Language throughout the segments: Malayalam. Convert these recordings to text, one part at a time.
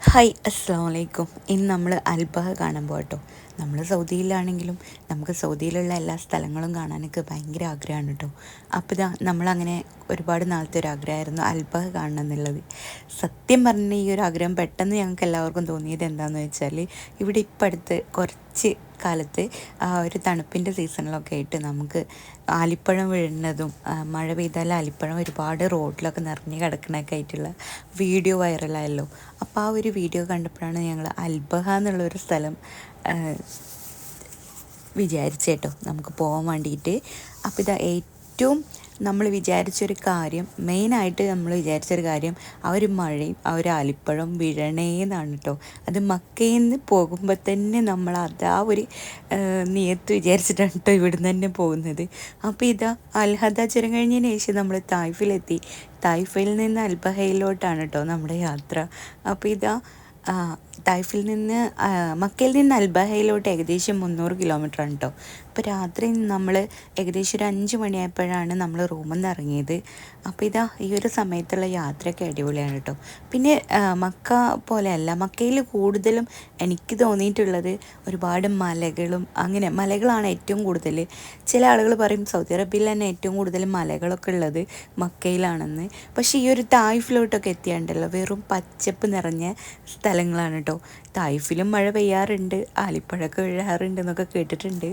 ഹായ് അസ്സാം വലൈക്കും ഇന്ന് നമ്മൾ അൽബഹ കാണാൻ പോകട്ടോ നമ്മൾ സൗദിയിലാണെങ്കിലും നമുക്ക് സൗദിയിലുള്ള എല്ലാ സ്ഥലങ്ങളും കാണാനൊക്കെ ഭയങ്കര ആഗ്രഹമാണ് കേട്ടോ. അപ്പോൾ ഇതാ നമ്മളങ്ങനെ ഒരുപാട് നാളത്തെ ഒരു ആഗ്രഹമായിരുന്നു അൽബഹ കാണണം എന്നുള്ളത്. സത്യം പറഞ്ഞ ഈ ഒരു ആഗ്രഹം പെട്ടെന്ന് ഞങ്ങൾക്ക് എല്ലാവർക്കും തോന്നിയത് എന്താണെന്ന് വെച്ചാൽ ഇവിടെ ഇപ്പം അടുത്ത് കുറച്ച് കാലത്ത് ഒരു തണുപ്പിന്റെ സീസണിലൊക്കെ ആയിട്ട് നമുക്ക് ആലിപ്പഴം വീഴുന്നതും മഴ പെയ്താൽ ആലിപ്പഴം ഒരുപാട് റോഡിലൊക്കെ നിറഞ്ഞ് കിടക്കണൊക്കെ ആയിട്ടുള്ള വീഡിയോ വൈറലായല്ലോ. അപ്പോൾ ആ ഒരു വീഡിയോ കണ്ടപ്പോഴാണ് ഞങ്ങൾ അൽബഹ എന്നുള്ളൊരു സ്ഥലം വിചാരിച്ചേട്ടോ നമുക്ക് പോകാൻ വേണ്ടിയിട്ട്. അപ്പോൾ ഇതാ ഏറ്റവും നമ്മൾ വിചാരിച്ചൊരു കാര്യം മെയിനായിട്ട് നമ്മൾ വിചാരിച്ചൊരു കാര്യം ആ ഒരു മഴയും ആ ഒരു അലിപ്പഴം വിഴണേന്നാണ് കേട്ടോ അത് മക്കയിൽ നിന്ന് പോകുമ്പോൾ തന്നെ നമ്മൾ അതാ ഒരു നിയത്ത് വിചാരിച്ചിട്ടാണ് കേട്ടോ ഇവിടുന്ന് തന്നെ പോകുന്നത്. അപ്പോൾ ഇതാ അൽഹദ ചുരം കഴിഞ്ഞതിന് ശേഷം നമ്മൾ തായ്ഫിലെത്തി. തായ്ഫയിൽ നിന്ന് അൽബഹയിലോട്ടാണ് കേട്ടോ നമ്മുടെ യാത്ര. അപ്പോൾ ഇതാ തായ്ഫിൽ നിന്ന് മക്കയിൽ നിന്ന് അൽബഹയിലോട്ട് ഏകദേശം മുന്നൂറ് കിലോമീറ്റർ ആണ് കേട്ടോ അപ്പോൾ രാത്രി നമ്മൾ ഏകദേശം ഒരു അഞ്ച് മണിയായപ്പോഴാണ് നമ്മൾ റൂമിൽ നിന്ന് ഇറങ്ങിയത്. അപ്പോൾ ഇതാ ഈ ഒരു സമയത്തുള്ള യാത്രയൊക്കെ അടിപൊളിയാണ് കേട്ടോ പിന്നെ മക്ക പോലെയല്ല മക്കയിൽ കൂടുതലും എനിക്ക് തോന്നിയിട്ടുള്ളത് ഒരുപാട് മലകളും അങ്ങനെ മലകളാണ് ഏറ്റവും കൂടുതൽ ചില ആളുകൾ പറയും സൗദി അറേബ്യയിൽ തന്നെ ഏറ്റവും കൂടുതൽ മലകളൊക്കെ ഉള്ളത് മക്കയിലാണെന്ന്. പക്ഷേ ഈ ഒരു തായ്ഫിലോട്ടൊക്കെ എത്തിയാണ്ടല്ലോ വെറും പച്ചപ്പ് നിറഞ്ഞ സ്ഥലങ്ങളാണ് കേട്ടോ. തായ്ഫിലും മഴ പെയ്യാറുണ്ട് ആലിപ്പഴൊക്കെ വീഴാറുണ്ട് എന്നൊക്കെ കേട്ടിട്ടുണ്ട്.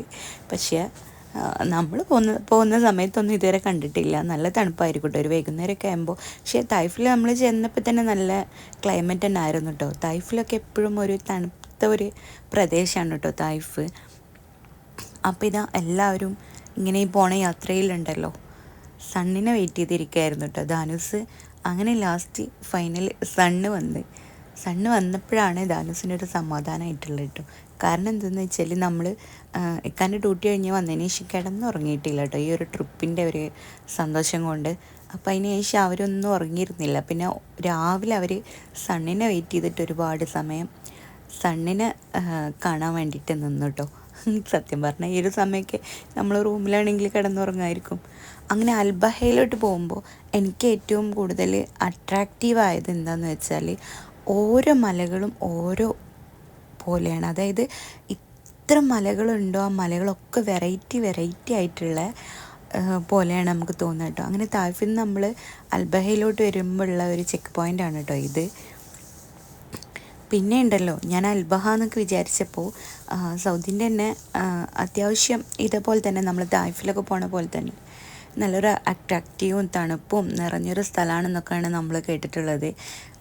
പക്ഷേ നമ്മൾ പോകുന്ന പോകുന്ന സമയത്തൊന്നും ഇതുവരെ കണ്ടിട്ടില്ല. നല്ല തണുപ്പായിരിക്കും കേട്ടോ ഒരു വൈകുന്നേരമൊക്കെ ആകുമ്പോൾ. പക്ഷേ തായ്ഫിൽ നമ്മൾ ചെന്നപ്പോൾ തന്നെ നല്ല ക്ലൈമറ്റ് തന്നെ ആയിരുന്നു കേട്ടോ. തായ്ഫിലൊക്കെ എപ്പോഴും ഒരു തണുത്ത ഒരു പ്രദേശമാണ് കേട്ടോ തായ്ഫ്. അപ്പോൾ ഇതാ എല്ലാവരും ഇങ്ങനെ പോണ യാത്രയിലുണ്ടല്ലോ. സണ്ണിനെ വെയിറ്റ് ചെയ്തിരിക്കുകയായിരുന്നു കേട്ടോ. ധാനുസ് അങ്ങനെ ലാസ്റ്റ് ഫൈനൽ സണ്ണ് വന്ന്. സണ്ണ് വന്നപ്പോഴാണ് ധാനുസിനൊരു സമാധാനമായിട്ടുള്ളത് കേട്ടോ. കാരണം എന്തെന്ന് വെച്ചാൽ നമ്മൾ ഇക്കാന്റെ ഡ്യൂട്ടി കഴിഞ്ഞ് വന്നതിന് ശേഷം കിടന്നുറങ്ങിയിട്ടില്ല കേട്ടോ. ഈ ഒരു ട്രിപ്പിന്റെ ഒരു സന്തോഷം കൊണ്ട്. അപ്പോൾ അതിന് ശേഷം അവരൊന്നും ഉറങ്ങിയിരുന്നില്ല. പിന്നെ രാവിലെ അവർ സണ്ണിനെ വെയിറ്റ് ചെയ്തിട്ട് ഒരുപാട് സമയം സണ്ണിനെ കാണാൻ വേണ്ടിയിട്ട് നിന്നു കേട്ടോ. സത്യം പറഞ്ഞാൽ ഈ ഒരു സമയമൊക്കെ നമ്മൾ റൂമിലാണെങ്കിൽ കിടന്നുറങ്ങായിരിക്കും അങ്ങനെ അൽബഹയിലോട്ട് പോകുമ്പോൾ എനിക്ക് ഏറ്റവും കൂടുതൽ അട്രാക്റ്റീവ് ആയത് എന്താണെന്ന് വെച്ചാൽ ഓരോ മലകളും ഓരോ പോലെയാണ്. അതായത് ഇത്ര മലകളുണ്ടോ? ആ മലകളൊക്കെ വെറൈറ്റി വെറൈറ്റി ആയിട്ടുള്ള പോലെയാണ് നമുക്ക് തോന്നുക കേട്ടോ. അങ്ങനെ താഴ്ഫിൽ നിന്ന് നമ്മൾ അൽബഹയിലോട്ട് വരുമ്പോഴുള്ള ഒരു ചെക്ക് പോയിന്റ് ആണ് കേട്ടോ ഇത്. പിന്നെ ഉണ്ടല്ലോ ഞാൻ അൽബഹ എന്നൊക്കെ വിചാരിച്ചപ്പോൾ സൗദിന്റെ തന്നെ അത്യാവശ്യം ഇതേപോലെ തന്നെ നമ്മൾ തായ്ഫിലൊക്കെ പോണ പോലെ തന്നെ. നല്ലൊരു അട്രാക്റ്റീവും തണുപ്പും നിറഞ്ഞൊരു സ്ഥലമാണെന്നൊക്കെയാണ് നമ്മൾ കേട്ടിട്ടുള്ളത്.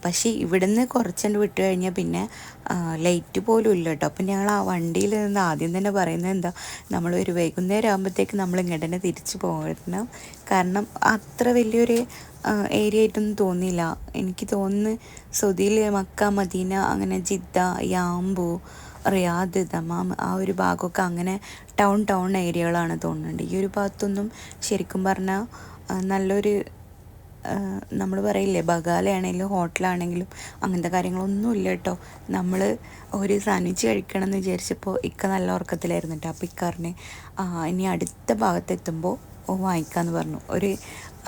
പക്ഷേ ഇവിടുന്ന് കുറച്ചുകൊണ്ട് വിട്ട് കഴിഞ്ഞാൽ പിന്നെ ലൈറ്റ് പോലും ഇല്ല കേട്ടോ അപ്പം ഞങ്ങൾ ആ വണ്ടിയിൽ നിന്ന് ആദ്യം തന്നെ പറയുന്നത് എന്താ നമ്മൾ ഒരു വൈകുന്നേരം ആകുമ്പോഴത്തേക്ക് നമ്മൾ ഇങ്ങോട്ട് തന്നെ തിരിച്ചു പോകണം കാരണം അത്ര വലിയൊരു ഏരിയ ആയിട്ടൊന്നും തോന്നിയില്ല. എനിക്ക് തോന്നുന്നു സൗദിയിൽ മക്ക മദീന അങ്ങനെ ജിദ്ദ യാമ്പു റിയാദ് ദമാം ആ ഒരു ഭാഗമൊക്കെ അങ്ങനെ ടൗൺ ടൗൺ ഏരിയകളാണ് തോന്നുന്നുണ്ട്. ഈ ഒരു ഭാഗത്തൊന്നും ശരിക്കും പറഞ്ഞാൽ നല്ലൊരു നമ്മൾ പറയില്ലേ ബഗാലയാണെങ്കിലും ഹോട്ടലാണെങ്കിലും അങ്ങനത്തെ കാര്യങ്ങളൊന്നുമില്ല കേട്ടോ. നമ്മൾ ഒരു സാൻഡ്വിച്ച് കഴിക്കണം എന്ന് വിചാരിച്ചപ്പോൾ ഇക്ക നല്ല ഉറക്കത്തിലായിരുന്നു കേട്ടോ അപ്പോൾ ഇക്കാറിന് ഇനി അടുത്ത ഭാഗത്തെത്തുമ്പോൾ ഓ വാങ്ങിക്കാമെന്ന് പറഞ്ഞു. ഒരു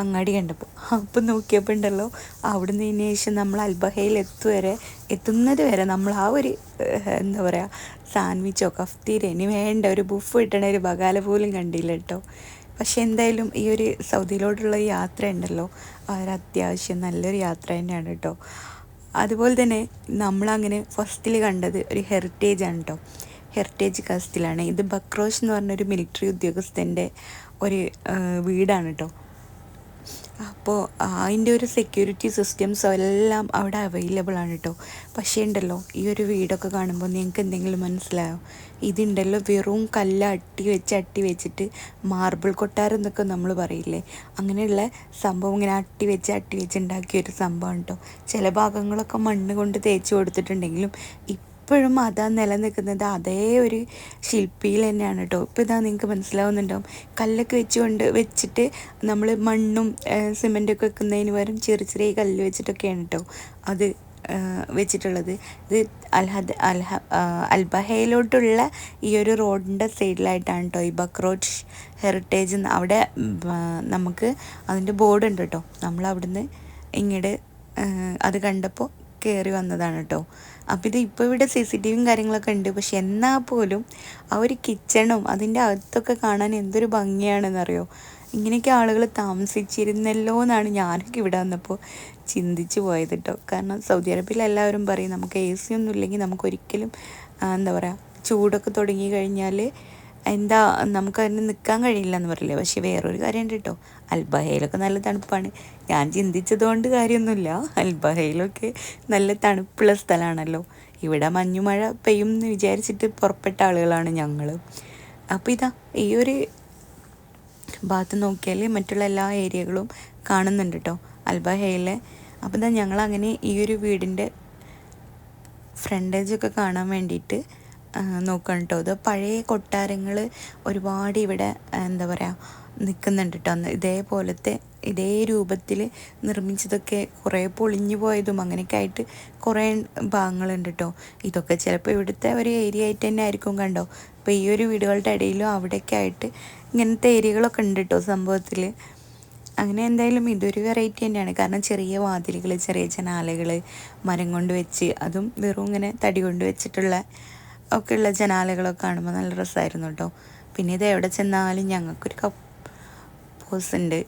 അങ്ങാടി കണ്ടപ്പോൾ. അപ്പം നോക്കിയപ്പോൾ ഉണ്ടല്ലോ അവിടുന്ന് ഇതിന് ശേഷം നമ്മൾ അൽബഹയിൽ എത്തുവരെ എത്തുന്നത് വരെ നമ്മൾ ആ ഒരു എന്താ പറയുക സാൻഡ്വിച്ചോ കഫ്തീരോ ഇനി വേണ്ട ഒരു ബുഫ് കിട്ടണ ഒരു ബകാല പോലും കണ്ടില്ല കേട്ടോ. പക്ഷെ എന്തായാലും ഈ ഒരു സൗദിയിലോട്ടുള്ള യാത്ര ഉണ്ടല്ലോ ഒരു അത്യാവശ്യം നല്ലൊരു യാത്ര തന്നെയാണ് കേട്ടോ. അതുപോലെ തന്നെ നമ്മളങ്ങനെ ഫസ്റ്റിൽ കണ്ടത് ഒരു ഹെറിറ്റേജ് ആണ് കേട്ടോ. ഹെറിറ്റേജ് കാസ്റ്റിലാണ് ഇത് ബക്രോഷ് എന്ന് പറഞ്ഞൊരു മിലിറ്ററി ഉദ്യോഗസ്ഥന്റെ ഒരു വീടാണ് കേട്ടോ. അപ്പോൾ അതിന്റെ ഒരു സെക്യൂരിറ്റി സിസ്റ്റംസോ എല്ലാം അവിടെ അവൈലബിൾ ആണ് കേട്ടോ പക്ഷേ ഉണ്ടല്ലോ ഈ ഒരു വീടൊക്കെ കാണുമ്പോൾ നിങ്ങൾക്ക് എന്തെങ്കിലും മനസ്സിലായോ? ഇതുണ്ടല്ലോ വെറും കല്ല് അട്ടി വെച്ച് അട്ടി വെച്ചിട്ട് മാർബിൾ കൊട്ടാരം എന്നൊക്കെ നമ്മൾ പറയില്ലേ? അങ്ങനെയുള്ള സംഭവം ഇങ്ങനെ അട്ടി വെച്ച് അട്ടി വെച്ച് ഉണ്ടാക്കിയ ഒരു സംഭവം കേട്ടോ ചില ഭാഗങ്ങളൊക്കെ മണ്ണ് കൊണ്ട് തേച്ച് കൊടുത്തിട്ടുണ്ടെങ്കിലും ഇപ്പോഴും അതാ നിലനിൽക്കുന്നത്. അതേ ഒരു ശില്പിയിൽ തന്നെയാണ് കേട്ടോ ഇപ്പോൾ ഇതാ നിങ്ങൾക്ക് മനസ്സിലാവുന്നുണ്ടാവും. കല്ലൊക്കെ വെച്ചുകൊണ്ട് വെച്ചിട്ട് നമ്മൾ മണ്ണും സിമെന്റൊക്കെ വെക്കുന്നതിന് പകരം ചെറിയ ചെറിയ കല്ല് വെച്ചിട്ടൊക്കെയാണ് കേട്ടോ അത് വെച്ചിട്ടുള്ളത്. ഇത് അൽഹദ് അൽഹ അൽബഹയിലോട്ടുള്ള ഈ ഒരു റോഡിന്റെ സൈഡിലായിട്ടാണ് കേട്ടോ ഈ ബക്രോച്ച് ഹെറിറ്റേജ് അവിടെ നമുക്ക് അതിന്റെ ബോർഡ് ഉണ്ട് കേട്ടോ നമ്മൾ അവിടുന്ന് ഇങ്ങോട്ട് അത് കണ്ടപ്പോൾ കയറി വന്നതാണ് കേട്ടോ അപ്പോൾ ഇത് ഇപ്പോൾ ഇവിടെ സി സി ടി വിയും കാര്യങ്ങളൊക്കെ ഉണ്ട്. പക്ഷെ എന്നാൽ പോലും ആ ഒരു കിച്ചണും അതിന്റെ അകത്തൊക്കെ കാണാൻ എന്തൊരു ഭംഗിയാണെന്നറിയോ? ഇങ്ങനെയൊക്കെ ആളുകൾ താമസിച്ചിരുന്നല്ലോ എന്നാണ് ഞാനൊക്കെ ഇവിടെ വന്നപ്പോൾ ചിന്തിച്ചു പോയത് കേട്ടോ കാരണം സൗദി അറേബ്യയിൽ എല്ലാവരും പറയും നമുക്ക് എ സി ഒന്നും ഇല്ലെങ്കിൽ നമുക്കൊരിക്കലും എന്താ പറയുക ചൂടൊക്കെ തുടങ്ങി കഴിഞ്ഞാൽ എന്താ നമുക്ക് അതിന് നിൽക്കാൻ കഴിയില്ല എന്ന് പറയില്ലേ? പക്ഷേ വേറൊരു കാര്യമുണ്ട് കേട്ടോ അൽബഹയിലൊക്കെ നല്ല തണുപ്പാണ്. ഞാൻ ചിന്തിച്ചതുകൊണ്ട് കാര്യമൊന്നുമില്ല. അൽബഹയിലൊക്കെ നല്ല തണുപ്പുള്ള സ്ഥലമാണല്ലോ ഇവിടെ മഞ്ഞുമഴ പെയ്യും എന്ന് വിചാരിച്ചിട്ട് പുറപ്പെട്ട ആളുകളാണ് ഞങ്ങൾ അപ്പോൾ ഇതാ ഈ ഒരു ഭാഗത്ത് നോക്കിയാൽ മറ്റുള്ള എല്ലാ ഏരിയകളും കാണുന്നുണ്ട് കേട്ടോ അൽബഹയിലെ. അപ്പോൾ ഇതാ ഞങ്ങളങ്ങനെ ഈ ഒരു വീടിന്റെ ഫ്രണ്ടേജൊക്കെ കാണാൻ വേണ്ടിയിട്ട് നോക്കണം കേട്ടോ പഴയ കൊട്ടാരങ്ങൾ ഒരുപാട് ഇവിടെ എന്താ പറയുക നിൽക്കുന്നുണ്ട് കേട്ടോ ഇതേപോലത്തെ ഇതേ രൂപത്തിൽ നിർമ്മിച്ചതൊക്കെ കുറേ പൊളിഞ്ഞു പോയതും അങ്ങനെയൊക്കെ ആയിട്ട് കുറേ ഭാഗങ്ങളുണ്ട് കേട്ടോ ഇതൊക്കെ ചിലപ്പോൾ ഇവിടുത്തെ ഒരു ഏരിയ ആയിട്ട് തന്നെ ആയിരിക്കും കണ്ടോ. അപ്പോൾ ഈ ഒരു വീടുകളുടെ ഇടയിലും അവിടെയൊക്കെ ആയിട്ട് ഇങ്ങനത്തെ ഏരിയകളൊക്കെ ഉണ്ട് കേട്ടോ സംഭവത്തിൽ അങ്ങനെ എന്തായാലും ഇതൊരു വെറൈറ്റി തന്നെയാണ്. കാരണം ചെറിയ വാതിലുകൾ ചെറിയ ജനാലകൾ മരം കൊണ്ട് വെച്ച് അതും വെറും ഇങ്ങനെ തടി കൊണ്ട് വെച്ചിട്ടുള്ള ഒക്കെ ഉള്ള ജനാലകളൊക്കെ കാണുമ്പോൾ നല്ല രസമായിരുന്നു കേട്ടോ പിന്നെ ഇത് എവിടെ ചെന്നാലും ഞങ്ങൾക്കൊരു കപ്പ് പോസ് ഉണ്ട്.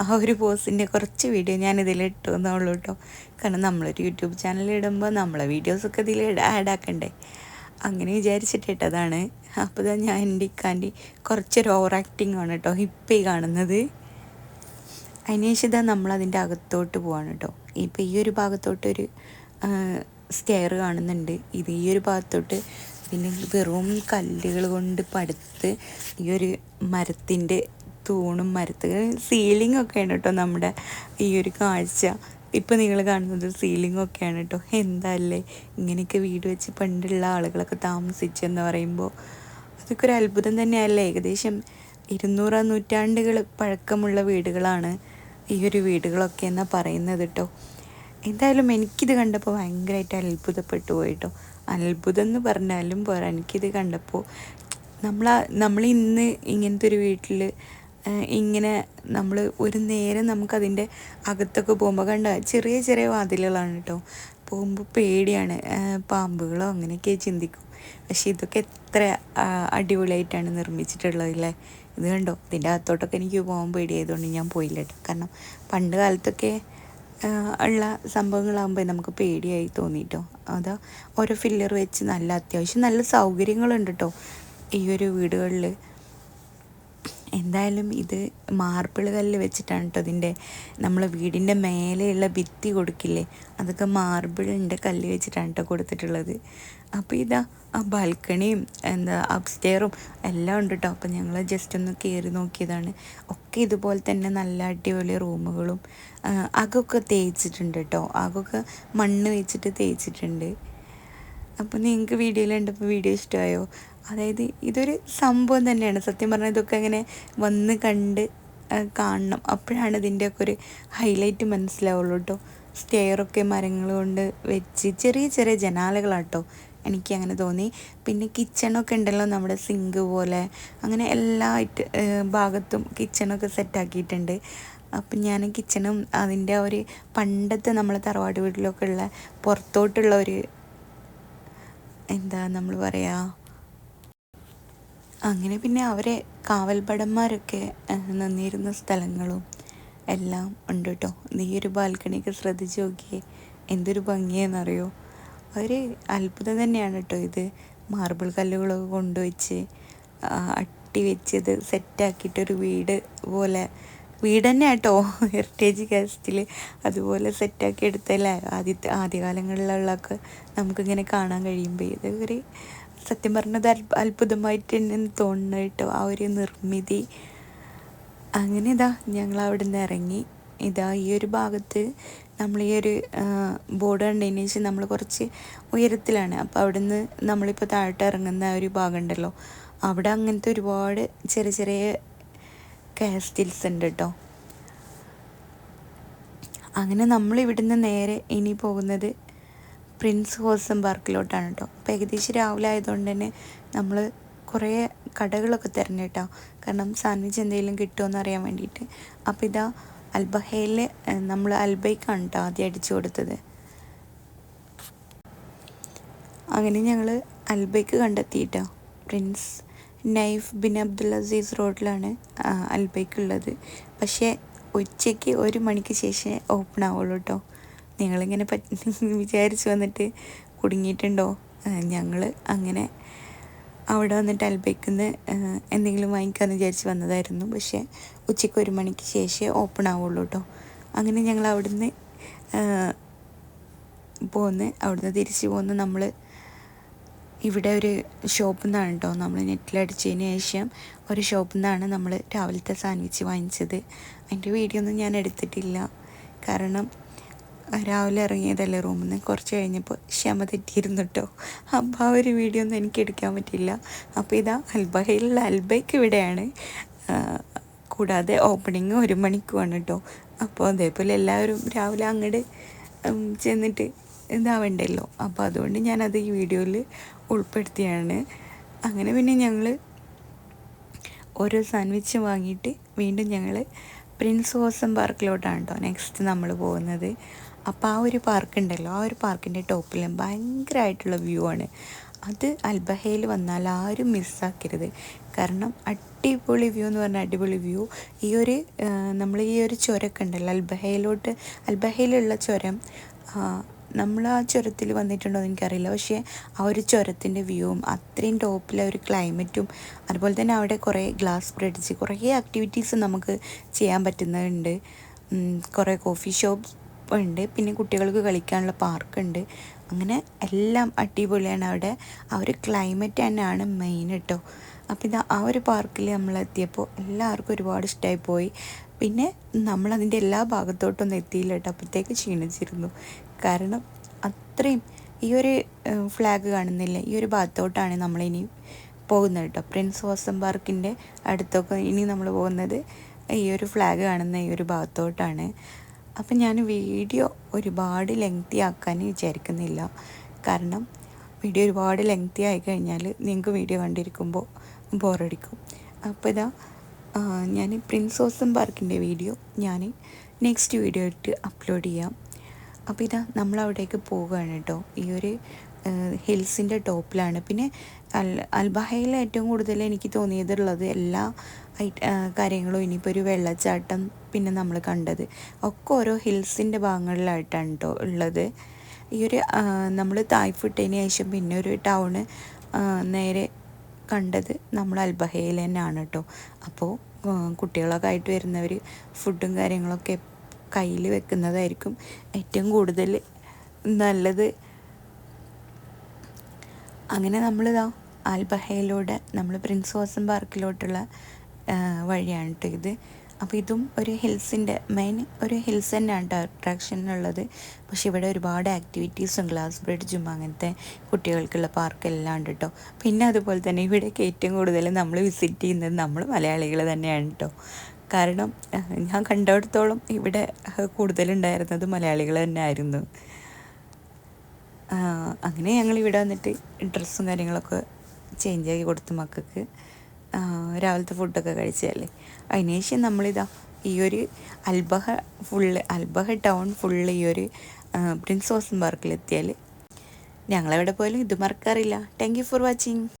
ആ ഒരു പോസിന്റെ കുറച്ച് വീഡിയോ ഞാൻ ഇതിൽ ഇട്ടു എന്നുള്ളൂ കേട്ടോ കാരണം നമ്മളൊരു യൂട്യൂബ് ചാനൽ ഇടുമ്പോൾ നമ്മളെ വീഡിയോസൊക്കെ ഇതിൽ ആഡ് ആക്കണ്ടേ? അങ്ങനെ വിചാരിച്ചിട്ട് ഇട്ടതാണ്. അപ്പോൾ ഇതാ ഞാൻ എന്റെ ഇക്കാന്റെ കുറച്ചൊരു ഓവർ ആക്ടിങ് ആണ് കേട്ടോ ഇപ്പം ഈ കാണുന്നത്. അതിനുശേഷം ഇതാ നമ്മളതിന്റെ അകത്തോട്ട് പോവാണ് കേട്ടോ ഇപ്പം ഈ ഒരു ഭാഗത്തോട്ടൊരു സ്റ്റെയർ കാണുന്നുണ്ട്. ഇത് ഈ ഒരു ഭാഗത്തോട്ട് പിന്നെ വെറും കല്ലുകൾ കൊണ്ട് പടുത്ത് ഈ ഒരു മരത്തിന്റെ തൂണും മരത്ത് സീലിംഗ് ഒക്കെയാണ് കേട്ടോ നമ്മുടെ ഈ ഒരു കാഴ്ച. ഇപ്പം നിങ്ങൾ കാണുന്നത് സീലിംഗ് ഒക്കെയാണ് കേട്ടോ. എന്തല്ലേ? ഇങ്ങനെയൊക്കെ വീട് വെച്ച് പണ്ടുള്ള ആളുകളൊക്കെ താമസിച്ചെന്ന് പറയുമ്പോൾ അതൊക്കെ ഒരു അത്ഭുതം തന്നെയല്ലേ? ഏകദേശം ഇരുന്നൂറ് നൂറ്റാണ്ടുകൾ പഴക്കമുള്ള വീടുകളാണ് ഈ ഒരു വീടുകളൊക്കെ എന്നാണ് പറയുന്നത് കേട്ടോ. എന്തായാലും എനിക്കിത് കണ്ടപ്പോൾ ഭയങ്കരമായിട്ട് അത്ഭുതപ്പെട്ടു പോയിട്ടോ അത്ഭുതം എന്ന് പറഞ്ഞാലും പോരാ. എനിക്കിത് കണ്ടപ്പോൾ നമ്മൾ നമ്മൾ ഇന്ന് ഇങ്ങനത്തെ ഒരു വീട്ടിൽ ഇങ്ങനെ നമ്മൾ ഒരു നേരം നമുക്കതിന്റെ അകത്തൊക്കെ പോകുമ്പോൾ കണ്ട? ചെറിയ ചെറിയ വാതിലുകളാണ് കേട്ടോ പോകുമ്പോൾ പേടിയാണ്. പാമ്പുകളോ അങ്ങനെയൊക്കെ ചിന്തിക്കും. പക്ഷേ ഇതൊക്കെ എത്ര അടിപൊളിയായിട്ടാണ് നിർമ്മിച്ചിട്ടുള്ളത് അല്ലേ ഇത് കണ്ടോ? ഇതിന്റെ അകത്തോട്ടൊക്കെ എനിക്ക് പോകാൻ പേടിയായതുകൊണ്ട് ഞാൻ പോയില്ല കേട്ടോ കാരണം പണ്ട് കാലത്തൊക്കെ ഉള്ള സംഭവങ്ങളാകുമ്പോൾ നമുക്ക് പേടിയായി തോന്നിട്ടോ. അതാ ഓരോ ഫില്ലർ വെച്ച് നല്ല അത്യാവശ്യം നല്ല സൗകര്യങ്ങളുണ്ട് കേട്ടോ ഈ ഒരു വീടുകളിൽ എന്തായാലും ഇത് മാർബിൾ കല്ല് വെച്ചിട്ടാണ് കേട്ടോ ഇതിന്റെ നമ്മൾ വീടിന്റെ മേലെയുള്ള ഭിത്തി കൊടുക്കില്ലേ? അതൊക്കെ മാർബിളിന്റെ കല്ല് വെച്ചിട്ടാണ് കേട്ടോ കൊടുത്തിട്ടുള്ളത്. അപ്പോൾ ഇതാ ആ ബാൽക്കണിയും എന്താ അപ്സ്റ്റെയറും എല്ലാം ഉണ്ട് കേട്ടോ അപ്പോൾ ഞങ്ങൾ ജസ്റ്റ് ഒന്ന് കയറി നോക്കിയതാണ്. ഒക്കെ ഇതുപോലെ തന്നെ നല്ല അടിപൊളി റൂമുകളും അകൊക്കെ തേച്ചിട്ടുണ്ട് കേട്ടോ അകൊക്കെ മണ്ണ് വെച്ചിട്ട് തേച്ചിട്ടുണ്ട്. അപ്പോൾ നിങ്ങൾക്ക് വീഡിയോയിൽ കണ്ടപ്പോൾ വീഡിയോ ഇഷ്ടമായോ? അതായത് ഇതൊരു സംഭവം തന്നെയാണ്. സത്യം പറഞ്ഞാൽ ഇതൊക്കെ അങ്ങനെ വന്ന് കണ്ട് കാണണം. അപ്പോഴാണ് ഇതിന്റെയൊക്കെ ഒരു ഹൈലൈറ്റ് മനസ്സിലാവുള്ളൂ കേട്ടോ സ്റ്റെയറൊക്കെ മരങ്ങൾ കൊണ്ട് വെച്ച് ചെറിയ ചെറിയ ജനാലകളാട്ടോ എനിക്ക് അങ്ങനെ തോന്നി. പിന്നെ കിച്ചണൊക്കെ ഉണ്ടല്ലോ നമ്മുടെ സിങ്ക് പോലെ. അങ്ങനെ എല്ലാ ഭാഗത്തും കിച്ചണൊക്കെ സെറ്റാക്കിയിട്ടുണ്ട് അപ്പം ഞാൻ കിച്ചണും അതിന്റെ ഒരു പണ്ടത്തെ നമ്മളെ തറവാട് വീട്ടിലൊക്കെ ഉള്ള പുറത്തോട്ടുള്ള ഒരു എന്താ നമ്മൾ പറയുക അങ്ങനെ പിന്നെ അവരെ കാവൽഭടന്മാരൊക്കെ നിന്നിരുന്ന സ്ഥലങ്ങളും എല്ലാം ഉണ്ട് കേട്ടോ നീ ഒരു ബാൽക്കണിയൊക്കെ ശ്രദ്ധിച്ച് നോക്കിയേ. എന്തൊരു ഭംഗിയെന്നറിയോ? ഒരു അത്ഭുതം തന്നെയാണ് കേട്ടോ ഇത്. മാർബിൾ കല്ലുകളൊക്കെ കൊണ്ടുവച്ച് അട്ടി വെച്ചത് സെറ്റാക്കിയിട്ടൊരു വീട് പോലെ. വീട് തന്നെ കേട്ടോ ഹെറിറ്റേജ് കാസ്റ്റിൽ അതുപോലെ സെറ്റാക്കി എടുത്തല്ലേ? ആദ്യത്തെ ആദ്യകാലങ്ങളിലുള്ളതൊക്കെ നമുക്കിങ്ങനെ കാണാൻ കഴിയുമ്പോൾ ഇതൊരു സത്യം പറഞ്ഞത് അത്ഭുതമായിട്ട് തന്നെ തോന്നുന്നു കേട്ടോ ആ ഒരു നിർമ്മിതി. അങ്ങനെ ഇതാ ഞങ്ങൾ അവിടെ നിന്ന് ഇറങ്ങി. ഇതാ ഈ ഒരു ഭാഗത്ത് നമ്മൾ ഈ ഒരു ബോർഡ് കണ്ടതിന് ശേഷം നമ്മൾ കുറച്ച് ഉയരത്തിലാണ്. അപ്പോൾ അവിടെ നിന്ന് നമ്മളിപ്പോൾ താഴോട്ട് ഇറങ്ങുന്ന ഒരു ഭാഗം ഉണ്ടല്ലോ. അവിടെ അങ്ങനത്തെ ഒരുപാട് ചെറിയ ചെറിയ കാസ്റ്റിൽസ് ഉണ്ട് കേട്ടോ. അങ്ങനെ നമ്മൾ ഇവിടുന്ന് നേരെ ഇനി പോകുന്നത് പ്രിൻസ് ഹോസം പാർക്കിലോട്ടാണ് കേട്ടോ അപ്പോൾ ഏകദേശം രാവിലെ ആയതുകൊണ്ട് തന്നെ നമ്മൾ കുറേ കടകളൊക്കെ തിരഞ്ഞിട്ടോ കാരണം സാൻഡ്വിച്ച് എന്തെങ്കിലും കിട്ടുമോ അറിയാൻ വേണ്ടിയിട്ട് അപ്പോൾ ഇതാ അൽബഹയിൽ നമ്മൾ അൽബൈക്കാണ് കേട്ടോ ആദ്യം അടിച്ചു കൊടുത്തത്. അങ്ങനെ ഞങ്ങൾ Albaik കണ്ടെത്തിയിട്ടോ. Prince Naif bin Abdul Aziz റോഡിലാണ് അൽബയ്ക്കുള്ളത്. പക്ഷേ ഉച്ചയ്ക്ക് ഒരു മണിക്ക് ശേഷമേ ഓപ്പൺ ആവുള്ളൂ കേട്ടോ നിങ്ങളിങ്ങനെ പറ്റി വിചാരിച്ച് വന്നിട്ട് കുടുങ്ങിയിട്ടുണ്ടോ? ഞങ്ങൾ അങ്ങനെ അവിടെ വന്നിട്ട് അൽബയ്ക്കുന്ന് എന്തെങ്കിലും വാങ്ങിക്കാമെന്ന് വിചാരിച്ച് വന്നതായിരുന്നു. പക്ഷേ ഉച്ചയ്ക്ക് ഒരു മണിക്ക് ശേഷമേ ഓപ്പൺ ആവുള്ളൂ കേട്ടോ അങ്ങനെ ഞങ്ങൾ അവിടുന്ന് പോന്ന് അവിടുന്ന് തിരിച്ച് പോന്ന് നമ്മൾ ഇവിടെ ഒരു ഷോപ്പിൽ നിന്നാണ് കേട്ടോ നമ്മൾ നെറ്റിലടിച്ചതിന് ശേഷം ഒരു ഷോപ്പിൽ നിന്നാണ് നമ്മൾ രാവിലത്തെ സാൻഡ്വിച്ച് വാങ്ങിച്ചത്. അതിന്റെ വീഡിയോ ഒന്നും ഞാൻ എടുത്തിട്ടില്ല. കാരണം രാവിലെ ഇറങ്ങിയതല്ലേ റൂമിൽ നിന്ന് കുറച്ച് കഴിഞ്ഞപ്പോൾ ക്ഷമ തെറ്റിയിരുന്നു കേട്ടോ ആ ഒരു വീഡിയോ ഒന്നും എനിക്ക് എടുക്കാൻ പറ്റില്ല അപ്പോൾ ഇതാ അൽബഹയിലുള്ള അൽബയ്ക്ക് ഇവിടെയാണ്. കൂടാതെ ഓപ്പണിങ് ഒരു മണിക്കുമാണ് കേട്ടോ അപ്പോൾ അതേപോലെ എല്ലാവരും രാവിലെ അങ്ങോട്ട് ചെന്നിട്ട് ഇതാവണ്ടല്ലോ. അപ്പോൾ അതുകൊണ്ട് ഞാനത് ഈ വീഡിയോയിൽ ഉൾപ്പെടുത്തിയാണ്. അങ്ങനെ പിന്നെ ഞങ്ങൾ ഓരോ സാൻഡ്വിച്ച് വാങ്ങിയിട്ട് വീണ്ടും ഞങ്ങൾ പ്രിൻസ് ഹോസം പാർക്കിലോട്ടാണ് കേട്ടോ നെക്സ്റ്റ് നമ്മൾ പോകുന്നത്. അപ്പോൾ ആ ഒരു പാർക്ക് ഉണ്ടല്ലോ ആ ഒരു പാർക്കിന്റെ ടോപ്പിൽ ഭയങ്കരമായിട്ടുള്ള വ്യൂ ആണ്. അത് അൽബഹയിൽ വന്നാൽ ആരും മിസ്സാക്കരുത് കാരണം അടിപൊളി വ്യൂ എന്ന് പറഞ്ഞാൽ അടിപൊളി വ്യൂ ഈ ഒരു നമ്മൾ ഈ ഒരു ചുരമൊക്കെ ഉണ്ടല്ലോ അൽബഹയിലോട്ട് അൽബഹയിലുള്ള ചുരം നമ്മൾ ആ ചുരത്തിൽ വന്നിട്ടുണ്ടോ എന്ന് എനിക്കറിയില്ല. പക്ഷേ ആ ഒരു ചുരത്തിന്റെ വ്യൂവും അത്രയും ടോപ്പിലെ ഒരു ക്ലൈമറ്റും അതുപോലെ തന്നെ അവിടെ കുറേ ഗ്ലാസ് ബ്രിഡ്ജ് കുറേ ആക്ടിവിറ്റീസ് നമുക്ക് ചെയ്യാൻ പറ്റുന്നുണ്ട്. കുറേ കോഫി ഷോപ്സ് ഉണ്ട് പിന്നെ കുട്ടികൾക്ക് കളിക്കാനുള്ള പാർക്കുണ്ട്. അങ്ങനെ എല്ലാം അടിപൊളിയാണ് അവിടെ. ആ ഒരു ക്ലൈമറ്റ് തന്നെയാണ് മെയിൻ കേട്ടോ അപ്പോൾ ഇത് ആ ഒരു പാർക്കിൽ നമ്മൾ എത്തിയപ്പോൾ എല്ലാവർക്കും ഒരുപാട് ഇഷ്ടമായി പോയി. പിന്നെ നമ്മളതിന്റെ എല്ലാ ഭാഗത്തോട്ടൊന്നും എത്തിയില്ല കേട്ടോ അപ്പോഴത്തേക്ക് ക്ഷീണിച്ചിരുന്നു. കാരണം അത്രയും ഈ ഒരു ഫ്ലാഗ് കാണുന്നില്ല. ഈ ഒരു ഭാഗത്തോട്ടാണ് നമ്മളിനി പോകുന്നത് കേട്ടോ പ്രിൻസ് ഹോസം പാർക്കിന്റെ അടുത്തൊക്കെ ഇനി നമ്മൾ പോകുന്നത് ഈ ഒരു ഫ്ലാഗ് കാണുന്ന ഈ ഒരു ഭാഗത്തോട്ടാണ്. അപ്പം ഞാൻ വീഡിയോ ഒരുപാട് ലെങ്തി ആക്കാൻ വിചാരിക്കുന്നില്ല. കാരണം വീഡിയോ ഒരുപാട് ലെങ്തി ആയി കഴിഞ്ഞാൽ നിങ്ങൾക്ക് വീഡിയോ കണ്ടിരിക്കുമ്പോൾ ബോറടിക്കും. അപ്പോൾ ഇതാ ഞാൻ പ്രിൻസ് ഓസം പാർക്കിന്റെ വീഡിയോ ഞാൻ നെക്സ്റ്റ് വീഡിയോ ഇട്ട് അപ്ലോഡ് ചെയ്യാം. അപ്പോൾ ഇതാ നമ്മൾ അവിടേക്ക് പോവുകയാണ് കേട്ടോ. ഈ ഒരു ഹിൽസിന്റെ ടോപ്പിലാണ്. പിന്നെ അൽ അൽബഹയിൽ ഏറ്റവും കൂടുതൽ എനിക്ക് തോന്നിയതുള്ളത് എല്ലാ കാര്യങ്ങളും ഇനിയിപ്പോൾ ഒരു വെള്ളച്ചാട്ടം പിന്നെ നമ്മൾ കണ്ടത്. ഒക്കെ ഓരോ ഹിൽസിന്റെ ഭാഗങ്ങളിലായിട്ടാണ് കേട്ടോ ഉള്ളത്. ഈ ഒരു നമ്മൾ തായ്ഫുട്ടതിന് ശേഷം പിന്നെ ഒരു ടൗണ് നേരെ കണ്ടത് നമ്മൾ അൽബഹയിൽ തന്നെയാണ് കേട്ടോ അപ്പോൾ കുട്ടികളൊക്കെ ആയിട്ട് വരുന്നവർ ഫുഡും കാര്യങ്ങളൊക്കെ കയ്യിൽ വെക്കുന്നതായിരിക്കും ഏറ്റവും കൂടുതൽ നല്ലത്. അങ്ങനെ നമ്മളിതാ ആൽബഹയിലൂടെ നമ്മൾ പ്രിൻസ് ഹോസം പാർക്കിലോട്ടുള്ള വഴിയാണ് കേട്ടോ ഇത്. അപ്പോൾ ഇതും ഒരു ഹിൽസിന്റെ മെയിൻ ഒരു ഹിൽസ് തന്നെയാണ് കേട്ടോ അട്രാക്ഷനുള്ളത് പക്ഷേ ഇവിടെ ഒരുപാട് ആക്ടിവിറ്റീസും ഗ്ലാസ് ബ്രിഡ്ജും അങ്ങനത്തെ കുട്ടികൾക്കുള്ള പാർക്കെല്ലാം ഉണ്ട് കേട്ടോ പിന്നെ അതുപോലെ തന്നെ ഇവിടേക്ക് ഏറ്റവും കൂടുതൽ നമ്മൾ വിസിറ്റ് ചെയ്യുന്നത് നമ്മൾ മലയാളികൾ തന്നെയാണ് കേട്ടോ കാരണം ഞാൻ കണ്ടിടത്തോളം ഇവിടെ കൂടുതലുണ്ടായിരുന്നത് മലയാളികൾ തന്നെ ആയിരുന്നു അങ്ങനെ ഞങ്ങൾ ഇവിടെ വന്നിട്ട് ഡ്രസ്സും കാര്യങ്ങളൊക്കെ ചേഞ്ച് ആക്കി കൊടുത്തു മക്കൾക്ക്. രാവിലത്തെ ഫുഡൊക്കെ കഴിച്ചതല്ലേ? അതിനുശേഷം നമ്മളിതാ ഈ ഒരു Al Baha full Al Baha town full ഈ ഒരു പ്രിൻസ് ഹോസൻ പാർക്കിലെത്തിയാൽ ഞങ്ങളെവിടെ പോയാലും ഇത് മറക്കാറില്ല. Thank you for watching